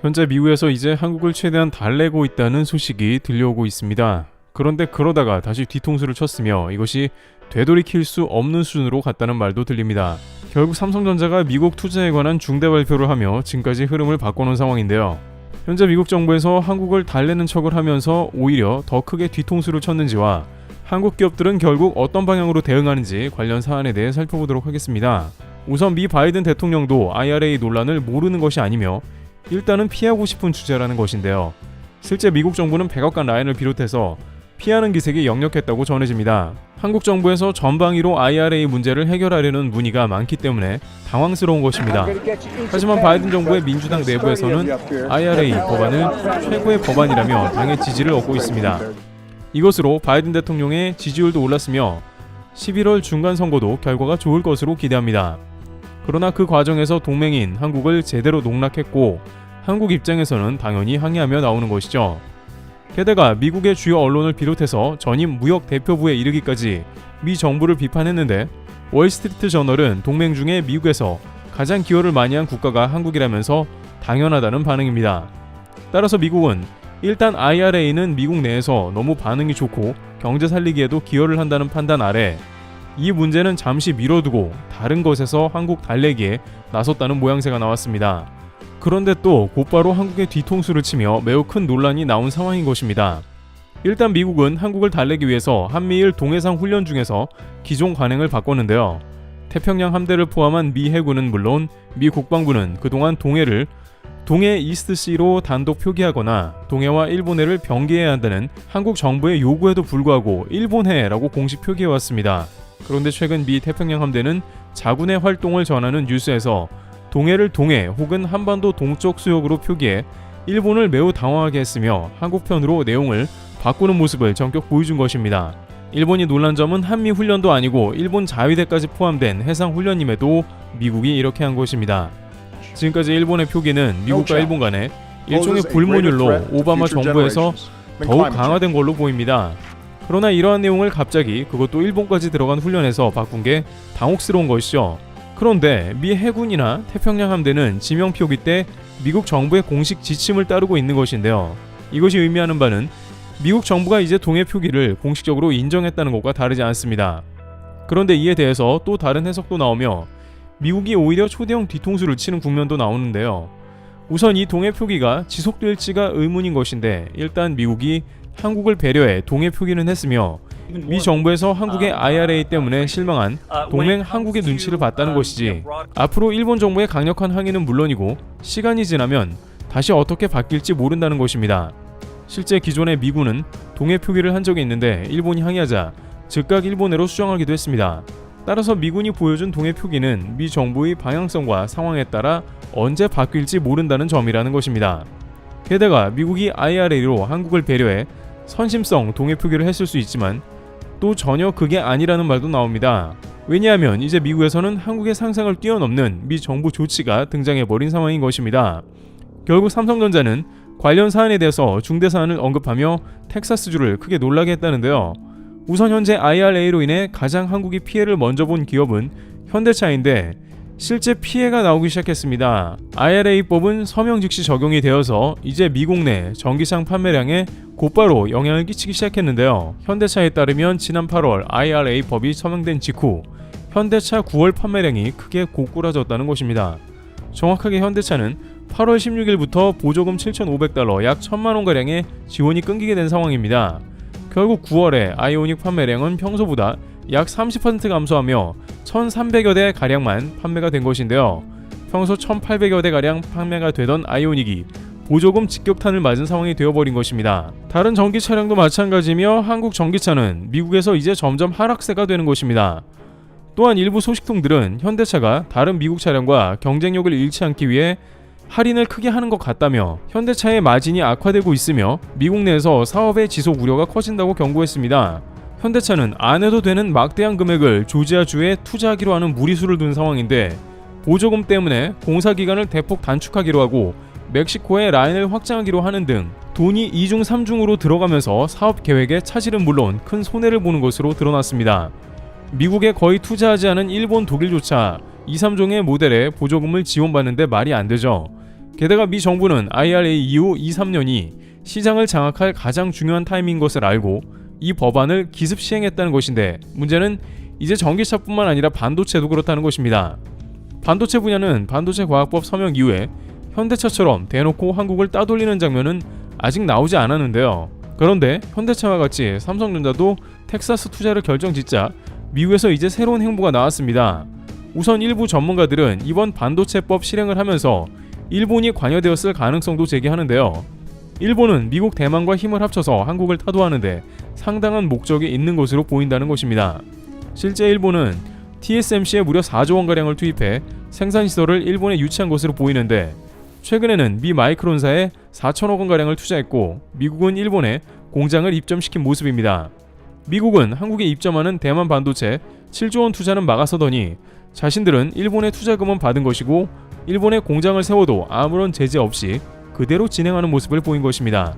현재 미국에서 이제 한국을 최대한 달래고 있다는 소식이 들려오고 있습니다. 그런데 그러다가 다시 뒤통수를 쳤으며 이것이 되돌이킬 수 없는 수준으로 갔다는 말도 들립니다. 결국 삼성전자가 미국 투자에 관한 중대 발표를 하며 지금까지 흐름을 바꿔놓은 상황인데요. 현재 미국 정부에서 한국을 달래는 척을 하면서 오히려 더 크게 뒤통수를 쳤는지와 한국 기업들은 결국 어떤 방향으로 대응하는지 관련 사안에 대해 살펴보도록 하겠습니다. 우선 미 바이든 대통령도 IRA 논란을 모르는 것이 아니며 일단은 피하고 싶은 주제라는 것인데요. 실제 미국 정부는 백악관 라인을 비롯해서 피하는 기색이 역력했다고 전해집니다. 한국 정부에서 전방위로 IRA 문제를 해결하려는 문의가 많기 때문에 당황스러운 것입니다. 하지만 바이든 정부의 민주당 내부에서는 IRA 법안을 최고의 법안이라며 당의 지지를 얻고 있습니다. 이것으로 바이든 대통령의 지지율도 올랐으며 11월 중간 선거도 결과가 좋을 것으로 기대합니다. 그러나 그 과정에서 동맹인 한국을 제대로 농락했고 한국 입장에서는 당연히 항의하며 나오는 것이죠. 게다가 미국의 주요 언론을 비롯해서 전임 무역 대표부에 이르기까지 미 정부를 비판했는데 월스트리트 저널은 동맹 중에 미국에서 가장 기여를 많이 한 국가가 한국이라면서 당연하다는 반응입니다. 따라서 미국은 일단 IRA는 미국 내에서 너무 반응이 좋고 경제 살리기에도 기여를 한다는 판단 아래 이 문제는 잠시 미뤄두고 다른 것에서 한국 달래기에 나섰다는 모양새가 나왔습니다. 그런데 또 곧바로 한국의 뒤통수를 치며 매우 큰 논란이 나온 상황인 것입니다. 일단 미국은 한국을 달래기 위해서 한미일 동해상 훈련 중에서 기존 관행을 바꿨는데요. 태평양 함대를 포함한 미 해군은 물론 미 국방부는 그동안 동해를 동해 이스트시로 단독 표기하거나 동해와 일본해를 병기해야 한다는 한국 정부의 요구에도 불구하고 일본해라고 공식 표기해왔습니다. 그런데 최근 미 태평양 함대는 자군의 활동을 전하는 뉴스에서 동해를 동해 혹은 한반도 동쪽 수역으로 표기해 일본을 매우 당황하게 했으며 한국 편으로 내용을 바꾸는 모습을 전격 보여준 것입니다. 일본이 놀란 점은 한미 훈련도 아니고 일본 자위대까지 포함된 해상 훈련임에도 미국이 이렇게 한 것입니다. 지금까지 일본의 표기는 미국과 일본 간에 일종의 불문율로 오바마 정부에서 더욱 강화된 걸로 보입니다. 그러나 이러한 내용을 갑자기 그것도 일본까지 들어간 훈련에서 바꾼 게 당혹스러운 것이죠. 그런데 미 해군이나 태평양 함대는 지명 표기 때 미국 정부의 공식 지침을 따르고 있는 것인데요. 이것이 의미하는 바는 미국 정부가 이제 동해 표기를 공식적으로 인정했다는 것과 다르지 않습니다. 그런데 이에 대해서 또 다른 해석도 나오며 미국이 오히려 초대형 뒤통수를 치는 국면도 나오는데요. 우선 이 동해 표기가 지속될지가 의문인 것인데 일단 미국이 한국을 배려해 동해 표기는 했으며 미 정부에서 한국의 IRA 때문에 실망한 동맹 한국의 눈치를 봤다는 것이지 앞으로 일본 정부의 강력한 항의는 물론이고 시간이 지나면 다시 어떻게 바뀔지 모른다는 것입니다. 실제 기존의 미군은 동해 표기를 한 적이 있는데 일본이 항의하자 즉각 일본해로 수정하기도 했습니다. 따라서 미군이 보여준 동해 표기는 미 정부의 방향성과 상황에 따라 언제 바뀔지 모른다는 점이라는 것입니다. 게다가 미국이 IRA로 한국을 배려해 선심성 동해 표기를 했을 수 있지만 또 전혀 그게 아니라는 말도 나옵니다. 왜냐하면 이제 미국에서는 한국의 상상을 뛰어넘는 미 정부 조치가 등장해버린 상황인 것입니다. 결국 삼성전자는 관련 사안에 대해서 중대 사안을 언급하며 텍사스주를 크게 놀라게 했다는데요. 우선 현재 IRA로 인해 가장 한국이 피해를 먼저 본 기업은 현대차인데 실제 피해가 나오기 시작했습니다. IRA법은 서명 즉시 적용이 되어서 이제 미국 내 전기차 판매량에 곧바로 영향을 끼치기 시작했는데요. 현대차에 따르면 지난 8월 IRA법이 서명된 직후 현대차 9월 판매량이 크게 고꾸라졌다는 것입니다. 정확하게 현대차는 8월 16일부터 보조금 7,500달러 약 1,000만 원 가량의 지원이 끊기게 된 상황입니다. 결국 9월에 아이오닉 판매량은 평소보다 약 30% 감소하며 1,300여 대 가량만 판매가 된 것인데요. 평소 1,800여 대 가량 판매가 되던 아이오닉이 보조금 직격탄을 맞은 상황이 되어버린 것입니다. 다른 전기 차량도 마찬가지며 한국 전기차는 미국에서 이제 점점 하락세가 되는 것입니다. 또한 일부 소식통들은 현대차가 다른 미국 차량과 경쟁력을 잃지 않기 위해 할인을 크게 하는 것 같다며 현대차의 마진이 악화되고 있으며 미국 내에서 사업의 지속 우려가 커진다고 경고했습니다. 현대차는 안 해도 되는 막대한 금액을 조지아주에 투자하기로 하는 무리수를 둔 상황인데 보조금 때문에 공사 기간을 대폭 단축하기로 하고 멕시코에 라인을 확장하기로 하는 등 돈이 2중 3중으로 들어가면서 사업 계획의 차질은 물론 큰 손해를 보는 것으로 드러났습니다. 미국에 거의 투자하지 않은 일본, 독일조차 2, 3종의 모델에 보조금을 지원받는데 말이 안 되죠. 게다가 미 정부는 IRA 이후 2, 3년이 시장을 장악할 가장 중요한 타이밍인 것을 알고 이 법안을 기습 시행했다는 것인데 문제는 이제 전기차뿐만 아니라 반도체도 그렇다는 것입니다. 반도체 분야는 반도체 과학법 서명 이후에 현대차처럼 대놓고 한국을 따돌리는 장면은 아직 나오지 않았는데요. 그런데 현대차와 같이 삼성전자도 텍사스 투자를 결정짓자 미국에서 이제 새로운 행보가 나왔습니다. 우선 일부 전문가들은 이번 반도체법 실행을 하면서 일본이 관여되었을 가능성도 제기하는데요. 일본은 미국 대만과 힘을 합쳐서 한국을 타도하는데 상당한 목적이 있는 것으로 보인다는 것입니다. 실제 일본은 TSMC에 무려 4조 원 가량을 투입해 생산 시설을 일본에 유치한 것으로 보이는데 최근에는 미 마이크론사에 4천억 원 가량을 투자했고 미국은 일본에 공장을 입점시킨 모습입니다. 미국은 한국에 입점하는 대만 반도체 7조 원 투자는 막아서더니 자신들은 일본의 투자금은 받은 것이고 일본에 공장을 세워도 아무런 제재 없이 그대로 진행하는 모습을 보인 것입니다.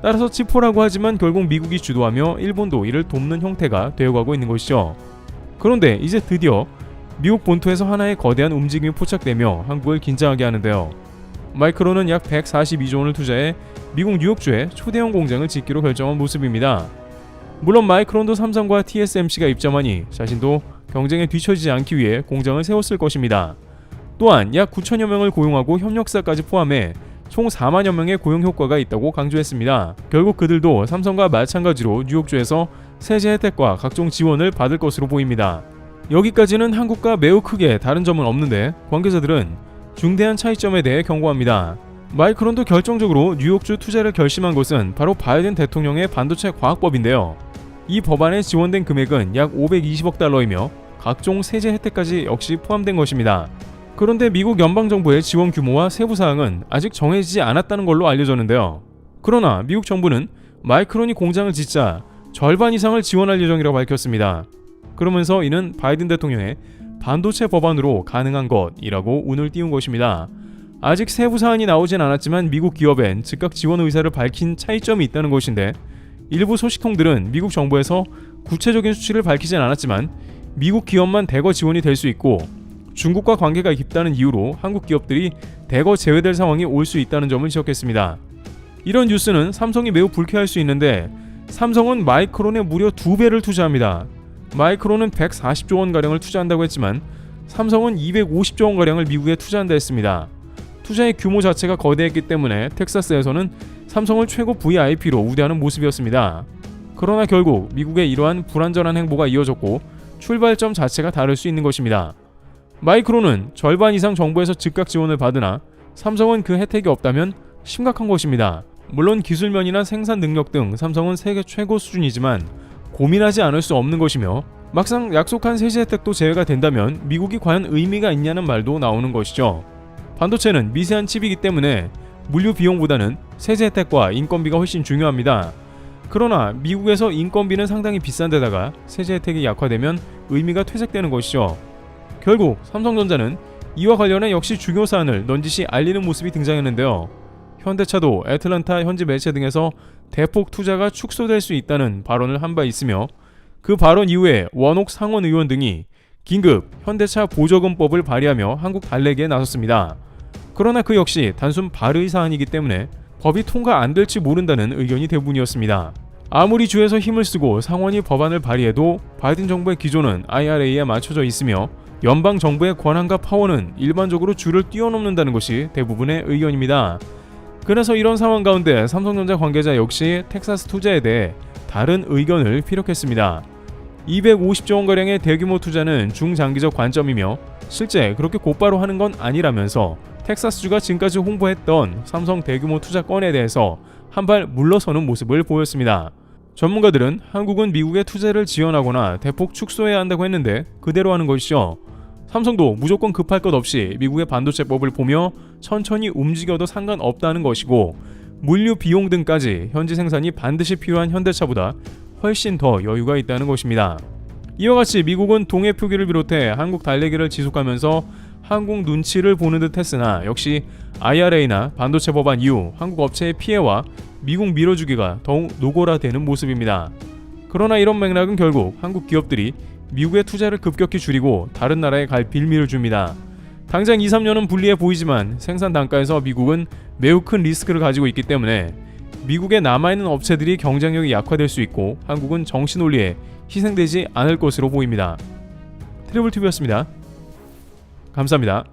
따라서 치포라고 하지만 결국 미국이 주도하며 일본도 이를 돕는 형태가 되어가고 있는 것이죠. 그런데 이제 드디어 미국 본토에서 하나의 거대한 움직임이 포착되며 한국을 긴장하게 하는데요. 마이크론은 약 142조 원을 투자해 미국 뉴욕주에 초대형 공장을 짓기로 결정한 모습입니다. 물론 마이크론도 삼성과 TSMC가 입점하니 자신도 경쟁에 뒤처지지 않기 위해 공장을 세웠을 것입니다. 또한 약 9천여 명을 고용하고 협력사까지 포함해 총 4만여 명의 고용 효과가 있다고 강조했습니다. 결국 그들도 삼성과 마찬가지로 뉴욕주에서 세제 혜택과 각종 지원을 받을 것으로 보입니다. 여기까지는 한국과 매우 크게 다른 점은 없는데 관계자들은 중대한 차이점에 대해 경고합니다. 마이크론도 결정적으로 뉴욕주 투자를 결심한 것은 바로 바이든 대통령의 반도체 과학법인데요. 이 법안에 지원된 금액은 약 520억 달러이며 각종 세제 혜택까지 역시 포함된 것입니다. 그런데 미국 연방정부의 지원 규모와 세부 사항은 아직 정해지지 않았다는 걸로 알려졌는데요. 그러나 미국 정부는 마이크론이 공장을 짓자 절반 이상을 지원할 예정이라고 밝혔습니다. 그러면서 이는 바이든 대통령의 반도체 법안으로 가능한 것이라고 운을 띄운 것입니다. 아직 세부 사안이 나오진 않았지만 미국 기업엔 즉각 지원 의사를 밝힌 차이점이 있다는 것인데 일부 소식통들은 미국 정부에서 구체적인 수치를 밝히진 않았지만 미국 기업만 대거 지원이 될 수 있고 중국과 관계가 깊다는 이유로 한국 기업들이 대거 제외될 상황이 올 수 있다는 점을 지적했습니다. 이런 뉴스는 삼성이 매우 불쾌할 수 있는데 삼성은 마이크론에 무려 두 배를 투자합니다. 마이크론은 140조 원 가량을 투자한다고 했지만 삼성은 250조 원 가량을 미국에 투자한다 했습니다. 투자의 규모 자체가 거대했기 때문에 텍사스에서는 삼성을 최고 VIP로 우대하는 모습이었습니다. 그러나 결국 미국의 이러한 불완전한 행보가 이어졌고 출발점 자체가 다를 수 있는 것입니다. 마이크론은 절반 이상 정부에서 즉각 지원을 받으나 삼성은 그 혜택이 없다면 심각한 것입니다. 물론 기술면이나 생산 능력 등 삼성은 세계 최고 수준이지만 고민하지 않을 수 없는 것이며 막상 약속한 세제 혜택도 제외가 된다면 미국이 과연 의미가 있냐는 말도 나오는 것이죠. 반도체는 미세한 칩이기 때문에 물류 비용보다는 세제 혜택과 인건비가 훨씬 중요합니다. 그러나 미국에서 인건비는 상당히 비싼 데다가 세제 혜택이 약화되면 의미가 퇴색되는 것이죠. 결국 삼성전자는 이와 관련해 역시 중요 사안을 넌지시 알리는 모습이 등장했는데요. 현대차도 애틀란타 현지 매체 등에서 대폭 투자가 축소될 수 있다는 발언을 한 바 있으며 그 발언 이후에 원옥 상원 의원 등이 긴급 현대차 보조금법을 발의하며 한국 달래기에 나섰습니다. 그러나 그 역시 단순 발의 사안이기 때문에 법이 통과 안 될지 모른다는 의견이 대부분이었습니다. 아무리 주에서 힘을 쓰고 상원이 법안을 발의해도 바이든 정부의 기조는 IRA에 맞춰져 있으며 연방 정부의 권한과 파워는 일반적으로 주를 뛰어넘는다는 것이 대부분의 의견입니다. 그래서 이런 상황 가운데 삼성전자 관계자 역시 텍사스 투자에 대해 다른 의견을 피력했습니다. 250조 원 가량의 대규모 투자는 중장기적 관점이며 실제 그렇게 곧바로 하는 건 아니라면서 텍사스주가 지금까지 홍보했던 삼성 대규모 투자 건에 대해서 한 발 물러서는 모습을 보였습니다. 전문가들은 한국은 미국의 투자를 지원하거나 대폭 축소해야 한다고 했는데 그대로 하는 것이죠. 삼성도 무조건 급할 것 없이 미국의 반도체법을 보며 천천히 움직여도 상관없다는 것이고 물류 비용 등까지 현지 생산이 반드시 필요한 현대차보다 훨씬 더 여유가 있다는 것입니다. 이와 같이 미국은 동해 표기를 비롯해 한국 달래기를 지속하면서 한국 눈치를 보는 듯 했으나 역시 IRA나 반도체 법안 이후 한국 업체의 피해와 미국 밀어주기가 더욱 노골화되는 모습입니다. 그러나 이런 맥락은 결국 한국 기업들이 미국의 투자를 급격히 줄이고 다른 나라에 갈 빌미를 줍니다. 당장 2, 3년은 불리해 보이지만 생산 단가에서 미국은 매우 큰 리스크를 가지고 있기 때문에 미국에 남아있는 업체들이 경쟁력이 약화될 수 있고 한국은 정신 논리에 희생되지 않을 것으로 보입니다. 트래블 튜브였습니다. 감사합니다.